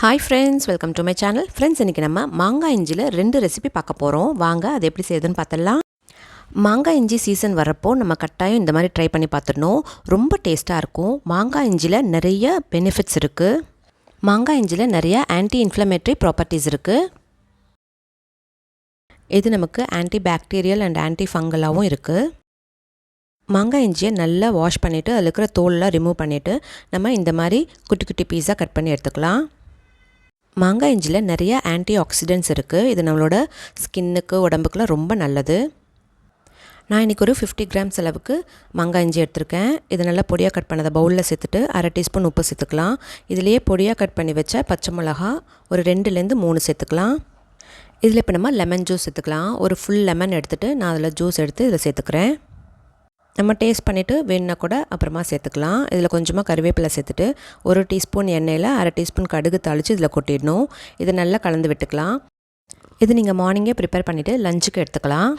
Hi friends welcome to my channel friends இன்றைக்கி நம்ம மாங்காய் இஞ்சியில் ரெண்டு ரெசிபி பார்க்க போகிறோம் வாங்க அது எப்படி செய்யுதுன்னு பார்த்துடலாம். மாங்காய் இஞ்சி சீசன் வரப்போ நம்ம கட்டாயம் இந்த மாதிரி ட்ரை பண்ணி பார்த்துடணும். ரொம்ப டேஸ்ட்டாக இருக்கும். மாங்காய் இஞ்சியில் நிறைய பெனிஃபிட்ஸ் இருக்குது மாங்காய் இஞ்சியில் நிறைய ஆன்டி இன்ஃப்ளமேட்டரி ப்ராப்பர்ட்டிஸ் இருக்குது இது நமக்கு ஆன்டி பாக்டீரியல் அண்ட் ஆன்டி ஃபங்கலாகவும் இருக்குது மாங்காய் இஞ்சியை நல்லா வாஷ் பண்ணிவிட்டு அதில் இருக்கிற தோலெலாம் ரிமூவ் பண்ணிவிட்டு நம்ம இந்த மாதிரி குட்டி குட்டி பீஸாக கட் பண்ணி எடுத்துக்கலாம். மாங்காய் இஞ்சியில் நிறைய ஆன்டி ஆக்சிடென்ட்ஸ் இருக்குது இது நம்மளோட ஸ்கின்னுக்கு உடம்புக்குலாம் ரொம்ப நல்லது. நான் இன்றைக்கி ஒரு ஃபிஃப்டி கிராம்ஸ் அளவுக்கு மாங்காய் இஞ்சி எடுத்திருக்கேன். இது நல்லா பொடியாக கட் பண்ணதை பவுலில் சேர்த்துட்டு அரை டீஸ்பூன் உப்பு சேர்த்துக்கலாம். இதுலேயே பொடியாக கட் பண்ணி வச்ச பச்சை மிளகா ஒரு ரெண்டுலேருந்து மூணு சேர்த்துக்கலாம். இதில் இப்போ நம்ம லெமன் ஜூஸ் சேர்த்துக்கலாம். ஒரு ஃபுல் லெமன் எடுத்துகிட்டு நான் அதில் ஜூஸ் எடுத்து இதில் சேர்த்துக்கிறேன். நம்ம டேஸ்ட் பண்ணிவிட்டு வேணுன்னா கூட அப்புறமா சேர்த்துக்கலாம். இதில் கொஞ்சமாக கருவேப்பிலை சேர்த்துட்டு ஒரு டீஸ்பூன் எண்ணெயில் அரை டீஸ்பூன் கடுகு தாளித்து இதில் கொட்டிடணும். இதை நல்லா கலந்து விட்டுக்கலாம். இது நீங்கள் மார்னிங்கே ப்ரிப்பேர் பண்ணிவிட்டு லஞ்சுக்கு எடுத்துக்கலாம்.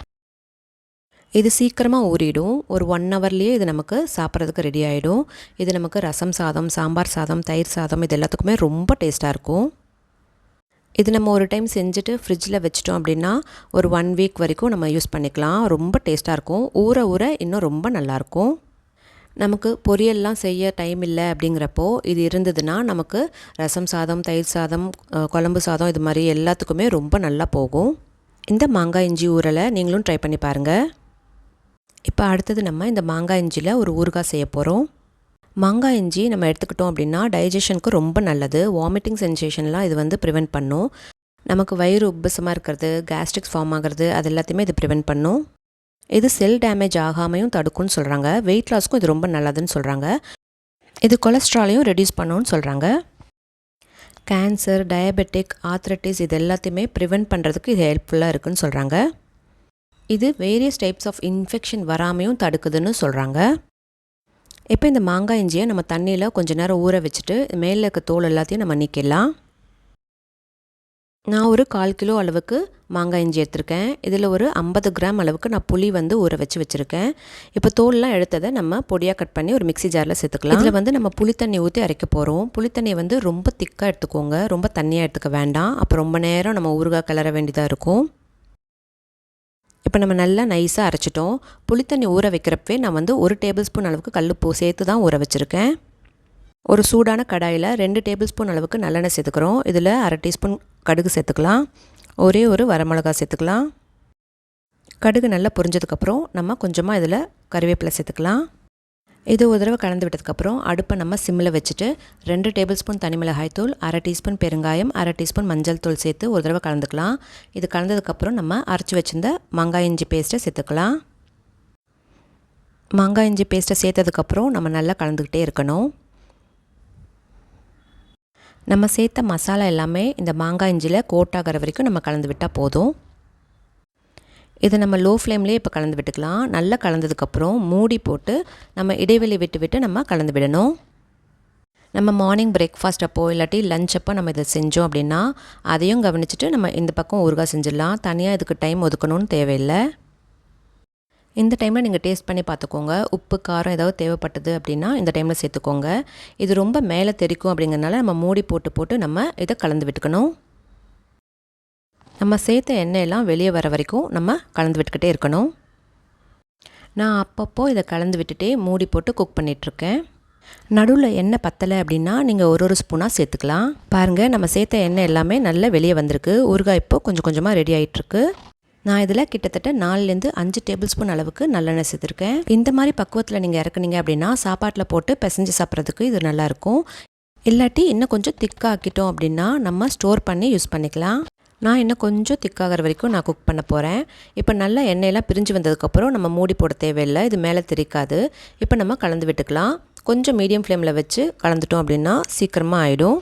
இது சீக்கிரமாக ஊறிடும். ஒரு ஒன் ஹவர்லேயே இது நமக்கு சாப்பிட்றதுக்கு ரெடி ஆகிடும் இது நமக்கு ரசம் சாதம் சாம்பார் சாதம் தயிர் சாதம் இது எல்லாத்துக்குமே ரொம்ப டேஸ்ட்டாக இருக்கும். இது நம்ம ஒரு டைம் செஞ்சுட்டு ஃப்ரிட்ஜில் வச்சிட்டோம் அப்படின்னா ஒரு ஒன் வீக் வரைக்கும் நம்ம யூஸ் பண்ணிக்கலாம். ரொம்ப டேஸ்ட்டாக இருக்கும். ஊற ஊற இன்னும் ரொம்ப நல்லாயிருக்கும் நமக்கு பொரியல்லாம் செய்ய டைம் இல்லை அப்படிங்கிறப்போ இது இருந்ததுன்னா நமக்கு ரசம் சாதம் தயிர் சாதம் குழம்பு சாதம் இது மாதிரி எல்லாத்துக்குமே ரொம்ப நல்லா போகும். இந்த மாங்காய் இஞ்சி ஊறலை நீங்களும் ட்ரை பண்ணி பாருங்கள் இப்போ அடுத்தது நம்ம இந்த மாங்காய் இஞ்சியில் ஒரு ஊறுகாய் செய்ய போகிறோம் மாங்காய் இஞ்சி நம்ம எடுத்துக்கிட்டோம் அப்படின்னா டைஜஷனுக்கு ரொம்ப நல்லது. வாமிட்டிங் சென்சேஷன்லாம் இது வந்து ப்ரிவெண்ட் பண்ணும். நமக்கு வயிறு உப்புசமாக இருக்கிறது கேஸ்ட்ரிக்ஸ் ஃபார்ம் ஆகிறது அது எல்லாத்தையுமே இது ப்ரிவெண்ட் பண்ணும். இது செல் டேமேஜ் ஆகாமையும் தடுக்கும்னு சொல்கிறாங்க வெயிட் லாஸ்க்கும் இது ரொம்ப நல்லதுன்னு சொல்கிறாங்க இது கொலஸ்ட்ராலையும் ரெடியூஸ் பண்ணுன்னு சொல்கிறாங்க கேன்சர் டயபெட்டிக் ஆத்ரட்டிஸ் இது எல்லாத்தையுமே ப்ரிவெண்ட் பண்ணுறதுக்கு இது ஹெல்ப்ஃபுல்லாக இருக்குதுன்னு சொல்கிறாங்க இது வேரியஸ் டைப்ஸ் ஆஃப் இன்ஃபெக்ஷன் வராமையும் தடுக்குதுன்னு சொல்கிறாங்க இப்போ இந்த மாங்காய் இஞ்சியை நம்ம தண்ணியில் கொஞ்சம் நேரம் ஊற வச்சுட்டு மேலே இருக்க தோல் எல்லாத்தையும் நம்ம நீக்கிடலாம். நான் ஒரு கால் கிலோ அளவுக்கு மாங்காய் இஞ்சி எடுத்திருக்கேன். இதில் ஒரு ஐம்பது கிராம் அளவுக்கு நான் புளி வந்து ஊற வச்சு வச்சுருக்கேன். இப்போ தோல்லாம் எடுத்ததை நம்ம பொடியாக கட் பண்ணி ஒரு மிக்சி ஜாரில் சேர்த்துக்கலாம். இதில் வந்து நம்ம புளி தண்ணி ஊற்றி அரைக்க போகிறோம். புளித்தண்ணியை வந்து ரொம்ப திக்காக எடுத்துக்கோங்க. ரொம்ப தண்ணியாக எடுத்துக்க வேண்டாம். அப்போ ரொம்ப நேரம் நம்ம ஊறுகாய் கிளற வேண்டியதாக இருக்கும். இப்போ நம்ம நல்லா நைஸாக அரைச்சிட்டோம். புளித்தண்ணி ஊற வைக்கிறப்பவே நான் வந்து ஒரு டேபிள் ஸ்பூன் அளவுக்கு கல்லுப்பூ சேர்த்து தான் ஊற வச்சுருக்கேன். ஒரு சூடான கடாயில் ரெண்டு டேபிள் ஸ்பூன் அளவுக்கு நல்லெண்ணெய் சேர்த்துக்கிறோம். இதில் அரை டீஸ்பூன் கடுகு சேர்த்துக்கலாம். ஒரே ஒரு வரமிளகா சேர்த்துக்கலாம். கடுகு நல்லா பொரிஞ்சதுக்கப்புறம் நம்ம கொஞ்சமாக இதில் கருவேப்பிலை சேர்த்துக்கலாம். இது ஒரு தடவை கலந்து விட்டதுக்கப்புறம் அடுப்பை நம்ம சிம்மில் வச்சுட்டு ரெண்டு டேபிள் ஸ்பூன் தனி மிளகாய்த்தூள் அரை டீஸ்பூன் பெருங்காயம் அரை டீஸ்பூன் மஞ்சள் தூள் சேர்த்து ஒரு தடவை கலந்துக்கலாம். இது கலந்ததுக்கப்புறம் நம்ம அரைச்சி வச்சிருந்த மாங்காய் இஞ்சி பேஸ்ட்டை சேர்த்துக்கலாம். மாங்காய் இஞ்சி பேஸ்ட்டை சேர்த்ததுக்கப்புறம் நம்ம நல்லா கலந்துக்கிட்டே இருக்கணும். நம்ம சேர்த்த மசாலா எல்லாமே இந்த மாங்காய் இஞ்சியில் கோட்டாகிற வரைக்கும் நம்ம கலந்து விட்டால் போதும். இதை நம்ம லோ ஃப்ளேம்லேயே இப்போ கலந்து விட்டுக்கலாம். நல்லா கலந்ததுக்கப்புறம் மூடி போட்டு நம்ம இடைவெளி விட்டு விட்டு நம்ம கலந்து விடணும். நம்ம மார்னிங் பிரேக்ஃபாஸ்ட் அப்போ இல்லாட்டி லஞ்ச் அப்போ நம்ம இதை செஞ்சோம் அப்படின்னா அதையும் கவனிச்சுட்டு நம்ம இந்த பக்கம் ஊறுகாய் செஞ்சிடலாம். தனியாக இதுக்கு டைம் ஒதுக்கணும்னு தேவையில்லை. இந்த டைமில் நீங்கள் டேஸ்ட் பண்ணி பார்த்துக்கோங்க. உப்பு காரம் ஏதாவது தேவைப்பட்டது அப்படின்னா இந்த டைமில் சேர்த்துக்கோங்க. இது ரொம்ப மேலே தெரிக்கும் அப்படிங்கிறனால நம்ம மூடி போட்டு போட்டு நம்ம இதை கலந்து விட்டுக்கணும். நம்ம சேர்த்த எண்ணெயெல்லாம் வெளியே வர வரைக்கும் நம்ம கலந்து விட்டுக்கிட்டே இருக்கணும். நான் அப்பப்போ இதை கலந்து விட்டுட்டே மூடி போட்டு குக் பண்ணிகிட்ருக்கேன் நடுவில் எண்ணெய் பத்தலை அப்படின்னா நீங்கள் ஒரு ஒரு ஸ்பூனாக சேர்த்துக்கலாம். பாருங்கள் நம்ம சேர்த்த எண்ணெய் எல்லாமே நல்லா வெளியே வந்திருக்கு. ஊறுகாய் இப்போ கொஞ்சம் கொஞ்சமாக ரெடி ஆகிட்டுருக்கு நான் இதில் கிட்டத்தட்ட நாலுலேருந்து அஞ்சு டேபிள் ஸ்பூன் அளவுக்கு நல்லெண்ணெய் சேர்த்துருக்கேன். இந்த மாதிரி பக்குவத்தில் நீங்கள் இறக்குனீங்க அப்படின்னா சாப்பாட்டில் போட்டு பிசைஞ்சு சாப்பிட்றதுக்கு இது நல்லாயிருக்கும் இல்லாட்டி இன்னும் கொஞ்சம் திக்காக்கிட்டோம் அப்படின்னா நம்ம ஸ்டோர் பண்ணி யூஸ் பண்ணிக்கலாம். நான் இன்னும் கொஞ்சம் திக்காகிற வரைக்கும் நான் குக் பண்ண போகிறேன் இப்போ நல்லா எண்ணெயெல்லாம் பிரிஞ்சு வந்ததுக்கப்புறம் நம்ம மூடி போட தேவையில்லை. இது மேலே தெரிக்காது. இப்போ நம்ம கலந்து விட்டுக்கலாம். கொஞ்சம் மீடியம் ஃப்ளேமில் வச்சு கலந்துட்டோம் அப்படின்னா சீக்கிரமாக ஆகிடும்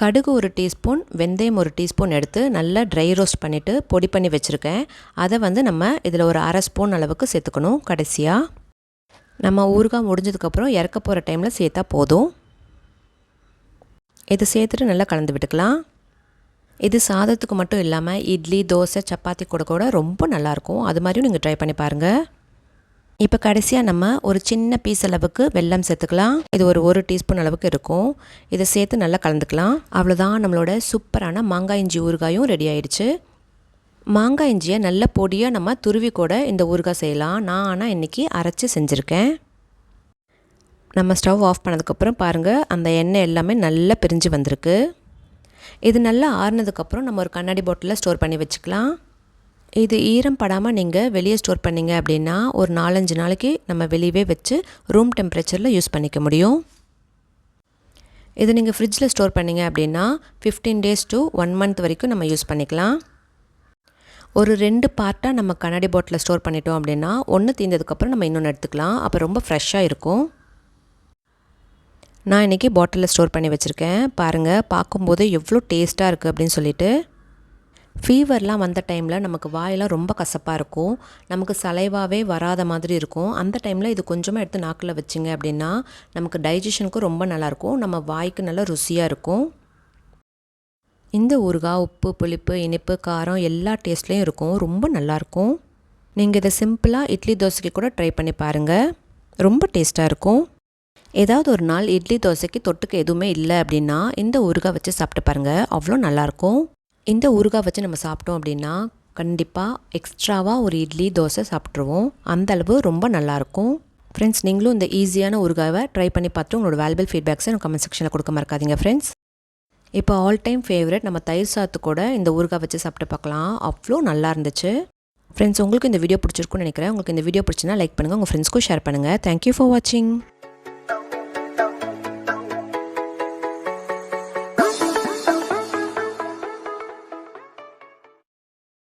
கடுகு ஒரு டீஸ்பூன் வெந்தயம் ஒரு டீஸ்பூன் எடுத்து நல்லா ட்ரை ரோஸ்ட் பண்ணிவிட்டு பொடி பண்ணி வச்சுருக்கேன். அதை வந்து நம்ம இதில் ஒரு அரை ஸ்பூன் அளவுக்கு சேர்த்துக்கணும் கடைசியாக நம்ம ஊறுகாய் முடிஞ்சதுக்கப்புறம் இறக்க போகிற டைமில் சேர்த்தா போதும். இதை சேர்த்துட்டு நல்லா கலந்து விட்டுக்கலாம். இது சாதத்துக்கு மட்டும் இல்லாமல் இட்லி தோசை சப்பாத்தி கூட கூட ரொம்ப நல்லாயிருக்கும். அது மாதிரியும் நீங்கள் ட்ரை பண்ணி பாருங்கள் இப்போ கடைசியாக நம்ம ஒரு சின்ன பீஸ் அளவுக்கு வெல்லம் சேர்த்துக்கலாம். இது ஒரு ஒரு டீஸ்பூன் அளவுக்கு இருக்கும். இதை சேர்த்து நல்லா கலந்துக்கலாம். அவ்வளோதான் நம்மளோட சூப்பரான மாங்காய் இஞ்சி ஊறுகாயும் ரெடி ஆயிடுச்சு. மாங்காய் இஞ்சியை நல்ல பொடியாக நம்ம துருவி கூட இந்த ஊறுகாய் செய்யலாம். நான் ஆனால் இன்றைக்கி அரைச்சி செஞ்சுருக்கேன். நம்ம ஸ்டவ் ஆஃப் பண்ணதுக்கப்புறம் பாருங்கள் அந்த எண்ணெய் எல்லாமே நல்லா பிரிஞ்சு வந்திருக்கு. இது நல்லா ஆறுனதுக்கப்புறம் நம்ம ஒரு கண்ணாடி பாட்டிலில் ஸ்டோர் பண்ணி வச்சுக்கலாம். இது ஈரம் படாமல் நீங்கள் வெளியே ஸ்டோர் பண்ணிங்க அப்படின்னா ஒரு நாலஞ்சு நாளைக்கு நம்ம வெளியவே வச்சு ரூம் டெம்பரேச்சரில் யூஸ் பண்ணிக்க முடியும். இது நீங்கள் ஃப்ரிட்ஜில் ஸ்டோர் பண்ணிங்க அப்படின்னா fifteen days to one month வரைக்கும் நம்ம யூஸ் பண்ணிக்கலாம். ஒரு ரெண்டு பார்ட்டாக நம்ம கண்ணாடி பாட்டிலில் ஸ்டோர் பண்ணிட்டோம் அப்படின்னா ஒன்று தீர்ந்ததுக்கப்புறம் நம்ம இன்னொன்று எடுத்துக்கலாம். அப்போ ரொம்ப ஃப்ரெஷ்ஷாக இருக்கும். நான் இன்றைக்கி பாட்டிலில் ஸ்டோர் பண்ணி வச்சுருக்கேன். பாருங்கள் பார்க்கும்போது எவ்வளோ டேஸ்ட்டாக இருக்குது அப்படின்னு சொல்லிட்டு. ஃபீவர்லாம் வந்த டைமில் நமக்கு வாயெல்லாம் ரொம்ப கசப்பாக இருக்கும். நமக்கு சலைவாகவே வராத மாதிரி இருக்கும். அந்த டைமில் இது கொஞ்சமாக எடுத்து நாக்கில் வச்சிங்க அப்படின்னா நமக்கு டைஜஷனுக்கும் ரொம்ப நல்லாயிருக்கும் நம்ம வாய்க்கு நல்லா ருசியாக இருக்கும். இந்த ஊறுகாய் உப்பு புளிப்பு இனிப்பு காரம் எல்லா டேஸ்ட்லேயும் இருக்கும். ரொம்ப நல்லாயிருக்கும் நீங்கள் இதை சிம்பிளாக இட்லி தோசைக்கு கூட ட்ரை பண்ணி பாருங்கள் ரொம்ப டேஸ்ட்டாக இருக்கும். ஏதாவது ஒரு நாள் இட்லி தோசைக்கு தொட்டுக்க எதுவுமே இல்லை அப்படின்னா இந்த ஊறுகாய் வச்சு சாப்பிட்டு பாருங்கள் அவ்வளோ நல்லாயிருக்கும். இந்த ஊறுகாய் வச்சு நம்ம சாப்பிட்டோம் அப்படின்னா கண்டிப்பாக எக்ஸ்ட்ராவாக ஒரு இட்லி தோசை சாப்பிட்ருவோம் அந்தளவு ரொம்ப நல்லாயிருக்கும். ஃப்ரெண்ட்ஸ் நீங்களும் இந்த ஈஸியான ஊறுகாவை ட்ரை பண்ணி பார்த்து உங்களோட வேல்பிள் ஃபீட்பேக்ஸை எனக்கு கமெண்ட் செக்ஷனில் கொடுக்க மறக்காதீங்க ஃப்ரெண்ட்ஸ் இப்போ ஆல் டைம் ஃபேவரட் நம்ம தயிர் சாத்து கூட இந்த ஊறுகாய் வச்சு சாப்பிட்டு பார்க்கலாம். அவ்வளோ நல்லா இருந்துச்சு ஃப்ரெண்ட்ஸ் உங்களுக்கு இந்த வீடியோ பிடிச்சிருக்குன்னு நினைக்கிறேன். உங்களுக்கு இந்த வீடியோ பிடிச்சினா லைக் பண்ணுங்கள் உங்கள் ஃப்ரெண்ட்ஸ்க்கும் ஷேர் பண்ணுங்கள் தேங்க்யூ ஃபார் வாட்சிங்